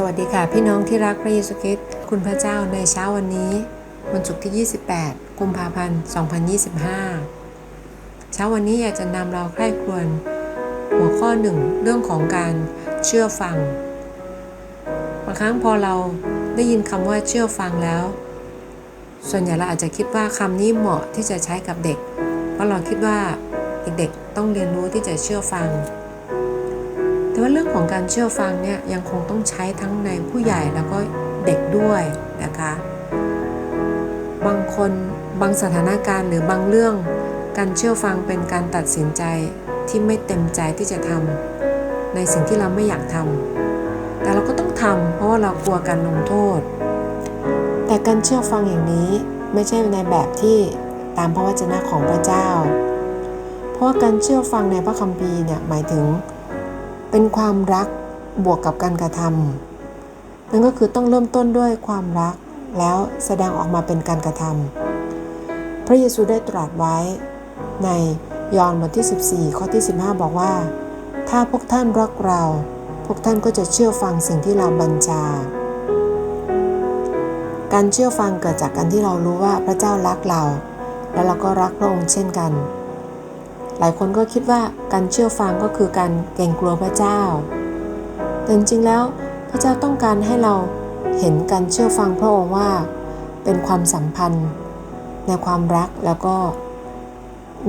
สวัสดีค่ะ พี่น้องที่รักพระเยซูคริสต์คุณพระเจ้าในเช้าวันนี้ วันศุกร์ที่ 28 กุมภาพันธ์ 2025 เช้าวันนี้อยากจะนำเราใคร่ครวญหัวข้อหนึ่งเรื่องของการเชื่อฟังบางครั้งพอเราได้ยินคำว่าเชื่อฟังแล้ว ส่วนใหญ่เราอาจจะคิดว่าคำนี้เหมาะที่จะใช้กับเด็ก เพราะเราคิดว่าเด็กๆต้องเรียนรู้ที่จะเชื่อฟัง แต่ว่าเรื่องของการเชื่อฟังเนี่ยยังคงต้องใช้ทั้งในผู้ใหญ่แล้วก็เด็กด้วยนะคะ บางคนบางสถานการณ์หรือบางเรื่อง การเชื่อฟังเป็นการตัดสินใจที่ไม่เต็มใจที่จะทำในสิ่งที่เราไม่อยากทำแต่เราก็ต้องทำเพราะว่าเรากลัวการลงโทษ แต่การเชื่อฟังอย่างนี้ไม่ใช่ในแบบที่ตามพระวจนะของพระเจ้า เพราะว่าการเชื่อฟังในพระคัมภีร์เนี่ยหมายถึง เป็นความรักบวกกับการกระทำนั่นก็คือต้องเริ่มต้นด้วยความรักแล้วแสดงออกมาเป็นการกระทำพระเยซูได้ตรัสไว้ในยอห์นบทที่ 14 ข้อที่ 15 บอกว่า ถ้าพวกท่านรักเรา พวกท่านก็จะเชื่อฟังสิ่งที่เราบัญชา การเชื่อฟังเกิดจากการที่เรารู้ว่าพระเจ้ารักเรา และเราก็รักพระองค์เช่นกัน หลายคนก็คิดว่าการเชื่อฟังก็คือการเกรงกลัวพระเจ้า แต่จริงๆแล้วพระเจ้าต้องการให้เราเห็นการเชื่อฟังพระองค์ว่า เป็นความสัมพันธ์ ในความรักแล้วก็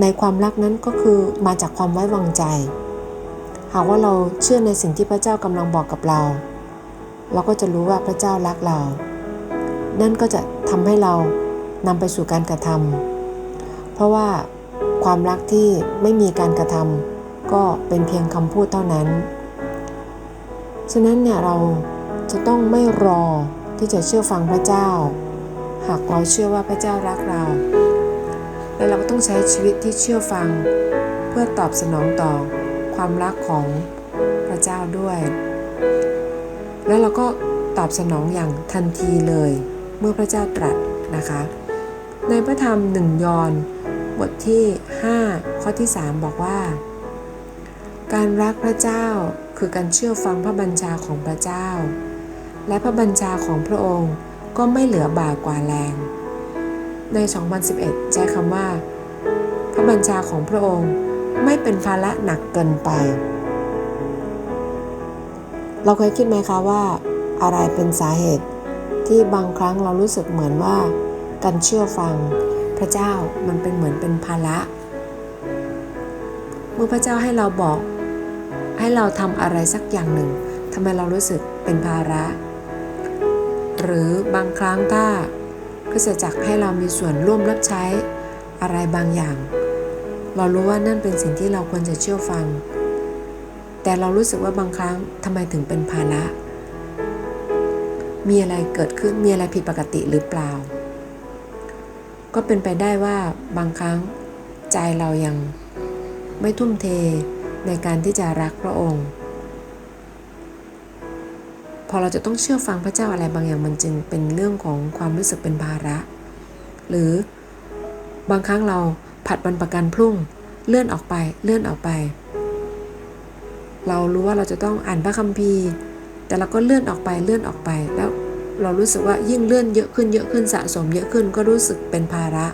ในความรักนั้นก็คือมาจากความไว้วางใจ หากว่าเราเชื่อในสิ่งที่พระเจ้ากำลังบอกกับเรา เราก็จะรู้ว่าพระเจ้ารักเรา นั่นก็จะทำให้เรานำไปสู่การกระทำเพราะว่า ความรักที่ไม่มีการกระทำก็เป็นเพียงคำพูดเท่านั้น ฉะนั้นเนี่ยเราจะต้องไม่รอที่จะเชื่อฟังพระเจ้า หากเราเชื่อว่าพระเจ้ารักเรา และเราก็ต้องใช้ชีวิตที่เชื่อฟัง เพื่อตอบสนองต่อความรักของพระเจ้าด้วย แล้วเราก็ตอบสนองอย่างทันทีเลย เมื่อพระเจ้าตรัสนะคะ ในพระธรรมหนึ่งยอน บทที่ 5 ข้อที่ 3 บอกว่า การรักพระเจ้าคือการเชื่อฟังพระบัญชาของพระเจ้า และพระบัญชาของพระองค์ก็ไม่เหลือบากกว่าแรง ใน 2011 ใช้คำว่า พระบัญชาของพระองค์ไม่เป็นภาระหนักเกินไป เราเคยคิดไหมคะว่า อะไรเป็นสาเหตุที่บางครั้งเรารู้สึกเหมือนว่า การเชื่อฟัง พระเจ้ามันเป็นเหมือนเป็นภาระ เมื่อพระเจ้าให้เราบอก ให้เราทำอะไรสักอย่างหนึ่งทำไมเรารู้สึกเป็นภาระ หรือบางครั้งถ้าคริสตจักรให้เรามีส่วนร่วมรับใช้อะไรบางอย่าง เรารู้ว่านั่นเป็นสิ่งที่เราควรจะเชื่อฟัง แต่เรารู้สึกว่าบางครั้งทำไมถึงเป็นภาระ มีอะไรเกิดขึ้นมีอะไรผิดปกติหรือเปล่า ก็เป็นไปได้ว่าบางครั้งใจเรายังไม่ทุ่มเทในการที่จะรักพระองค์ พอเราจะต้องเชื่อฟังพระเจ้าอะไรบางอย่างมันจึงเป็นเรื่องของความรู้สึกเป็นภาระ หรือบางครั้งเราผัดวันประกันพรุ่งเลื่อนออกไปเลื่อนออกไป เรารู้ว่าเราจะต้องอ่านพระคัมภีร์ แต่เราก็เลื่อนออกไปเลื่อนออกไปแล้ว เรารู้สึกว่ายิ่งเลื่อนเยอะขึ้นเยอะขึ้นสะสมเยอะขึ้นก็รู้สึกเป็นภาระ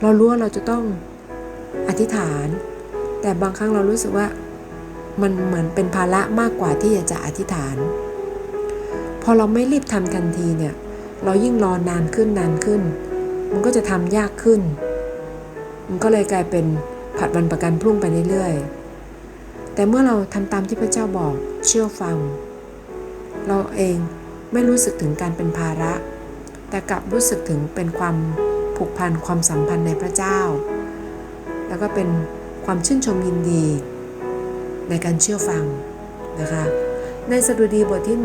เรารู้ว่าเราจะต้องอธิษฐาน แต่บางครั้งเรารู้สึกว่ามันเหมือนเป็นภาระมากกว่าที่จะอธิษฐาน พอเราไม่รีบทำทันทีเนี่ย เรายิ่งรอนานขึ้นนานขึ้น มันก็จะทำยากขึ้น มันก็เลยกลายเป็นผัดวันประกันพรุ่งไปเรื่อยๆแต่เมื่อเราทำตามที่พระเจ้าบอกเชื่อฟัง เราเอง ไม่รู้สึกถึงการเป็นภาระ แต่กลับรู้สึกถึงเป็นความผูกพันความสัมพันธ์ในพระเจ้า แล้วก็เป็นความชื่นชมยินดีในการเชื่อฟังนะคะ ในสดุดีบทที่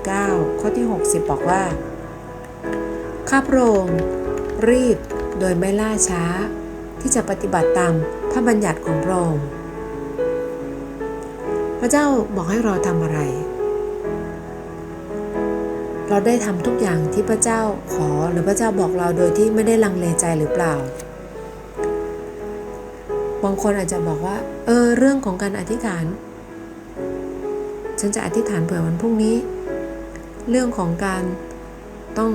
119 ข้อที่ 60 บอกว่า ข้าพระองค์รีบโดยไม่ล่าช้า ที่จะปฏิบัติตามพระบัญญัติของพระองค์ พระเจ้าบอกให้เราทำอะไร เราได้ทำทุกอย่างที่พระเจ้าขอหรือพระเจ้าบอกเราโดยที่ไม่ได้ลังเลใจหรือเปล่า บางคนอาจจะบอกว่า เออ เรื่องของการอธิษฐาน ฉันจะอธิษฐานเผื่อวันพรุ่งนี้ เรื่องของการต้อง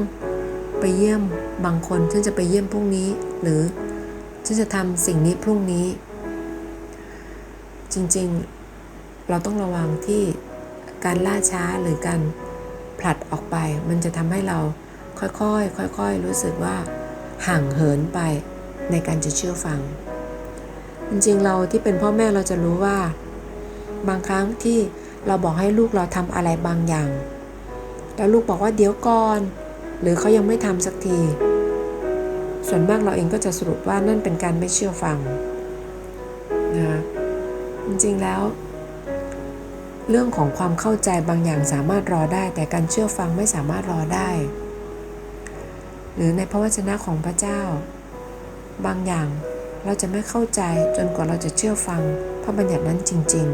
ไปเยี่ยมบางคนฉันจะไปเยี่ยมพรุ่งนี้ หรือฉันจะทำสิ่งนี้พรุ่งนี้ จริงๆ เราต้องระวังที่การล่าช้าหรือการ ผลัดออกไป มันจะทำให้เราค่อยๆ ค่อยๆ รู้สึกว่าห่างเหินไปในการจะเชื่อฟัง จริงๆ เราที่เป็นพ่อแม่เราจะรู้ว่า บางครั้งที่เราบอกให้ลูกเราทำอะไรบางอย่าง แล้วลูกบอกว่าเดี๋ยวก่อน หรือเขายังไม่ทำสักที ส่วนมากเราเองก็จะสรุปว่านั่นเป็นการไม่เชื่อฟังนะจริงๆแล้ว เรื่องของความเข้าใจบางอย่างสามารถรอได้ แต่การเชื่อฟังไม่สามารถรอได้ หรือในพระวจนะของพระเจ้า บางอย่างเราจะไม่เข้าใจจนกว่าเราจะเชื่อฟังพระบัญญัตินั้นจริง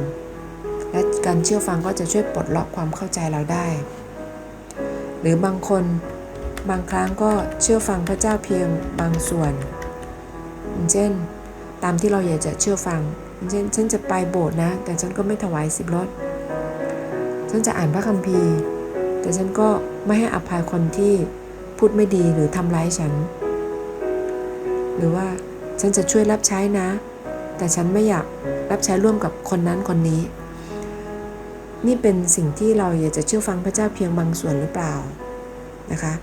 ๆ และการเชื่อฟังก็จะช่วยปลดล็อกความเข้าใจเราได้ หรือบางคนบางครั้งก็เชื่อฟังพระเจ้าเพียงบางส่วน เช่น ตามที่เราอยากจะเชื่อฟังอย่างเช่น ฉันจะไปโบสถ์นะ แต่ฉันก็ไม่ถวายสิบรถ ฉันจะอ่านพระคัมภีร์ แต่ฉันก็ไม่ให้อภัยคนที่พูดไม่ดีหรือทำร้ายฉัน หรือว่าฉันจะช่วยรับใช้นะ แต่ฉันไม่อยากรับใช้ร่วมกับคนนั้นคนนี้ นี่เป็นสิ่งที่เราอยากจะเชื่อฟังพระเจ้าเพียงบางส่วนหรือเปล่านะคะ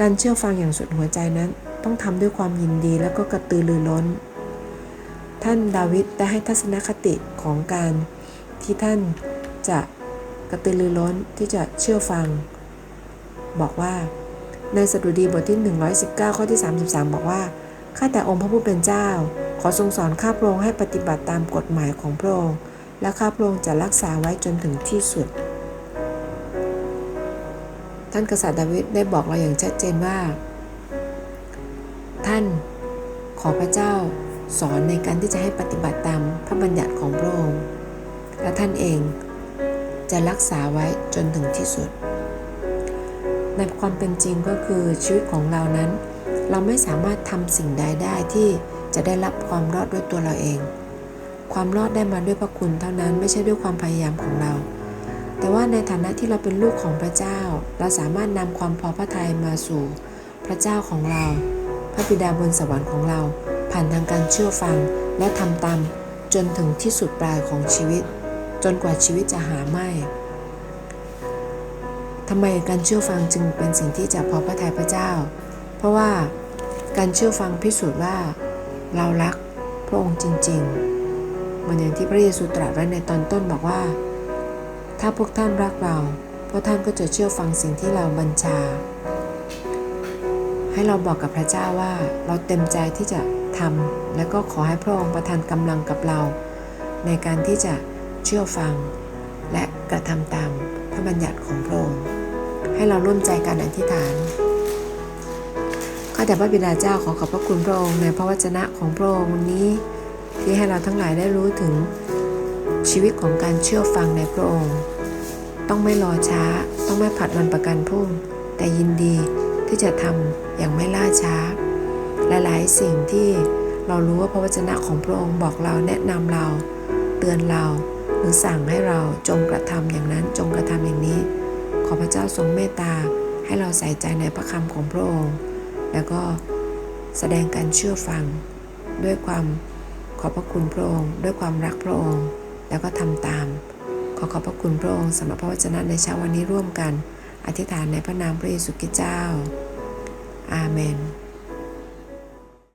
การเชื่อฟังอย่างสุดหัวใจนั้น ต้องทำด้วยความยินดีแล้วก็กระตือรือร้น ท่านดาวิดได้ให้ทัศนคติของการที่ท่านจะ กระตือรือร้นที่จะเชื่อฟัง บอกว่า ในสดุดีบทที่ 119 ข้อที่ 33 บอกว่า ข้าแต่องค์พระผู้เป็นเจ้า ขอทรงสอนข้าพระองค์ให้ปฏิบัติตามกฎหมายของพระองค์ และข้าพระองค์จะรักษาไว้จนถึงที่สุด ท่านกษัตริย์ดาวิดได้บอกเราอย่างชัดเจนว่า ท่านขอพระเจ้าสอนในการที่จะให้ปฏิบัติตามพระบัญญัติของพระองค์และท่านเอง จะรักษาไว้จนถึงที่สุด ในความเป็นจริงก็คือชีวิตของเรานั้น เราไม่สามารถทำสิ่งใดได้ที่จะได้รับความรอดด้วยตัวเราเอง ความรอดได้มาด้วยพระคุณเท่านั้นไม่ใช่ด้วยความพยายามของเรา แต่ว่าในฐานะที่เราเป็นลูกของพระเจ้า เราสามารถนำความพอพระทัยมาสู่พระเจ้าของเรา พระบิดาบนสวรรค์ของเรา ผ่านทางการเชื่อฟังและทำตามจนถึงที่สุดปลายของชีวิต จนกว่าชีวิตจะหาไม่ทำไมการเชื่อฟังจึงเป็นสิ่งที่จะพอพระทัยพระเจ้า เพราะว่าการเชื่อฟังพิสูจน์ว่าเรารักพระองค์จริงๆ เหมือนอย่างที่พระเยซูตรัสไว้ในตอนต้นบอกว่า ถ้าพวกท่านรักเราพวกท่านก็จะเชื่อฟังสิ่งที่เราบัญชา ให้เราบอกกับพระเจ้าว่าเราเต็มใจที่จะทำและก็ขอให้พระองค์ประทานกำลังกับเรา ในการที่จะ เชื่อฟัง และกระทำตามพระบัญญัติของพระองค์ให้เราร่วมใจกันอธิษฐานข้าแต่พระบิดาเจ้าขอขอบพระคุณพระองค์ในพระวจนะของพระองค์วันนี้ ที่ให้เราทั้งหลายได้รู้ถึงชีวิตของการเชื่อฟังในพระองค์ ต้องไม่รอช้า ต้องไม่ผัดวันประกันพรุ่ง แต่ยินดีที่จะทำอย่างไม่ล่าช้า หลายๆ สิ่งที่เรารู้ว่าพระวจนะของพระองค์บอกเราแนะนำเรา เตือนเรา หรือสั่งให้เราจงกระทำอย่างนั้นจงกระทำอย่างนี้ ขอพระเจ้าทรงเมตตาให้เราใส่ใจในพระคำของพระองค์ แล้วก็แสดงการเชื่อฟัง ด้วยความขอบพระคุณพระองค์ ด้วยความรักพระองค์ แล้วก็ทำตาม ขอขอบพระคุณพระองค์สำหรับพระวจนะในเช้าวันนี้ร่วมกัน อธิษฐานในพระนามพระเยซูคริสต์เจ้า อาเมน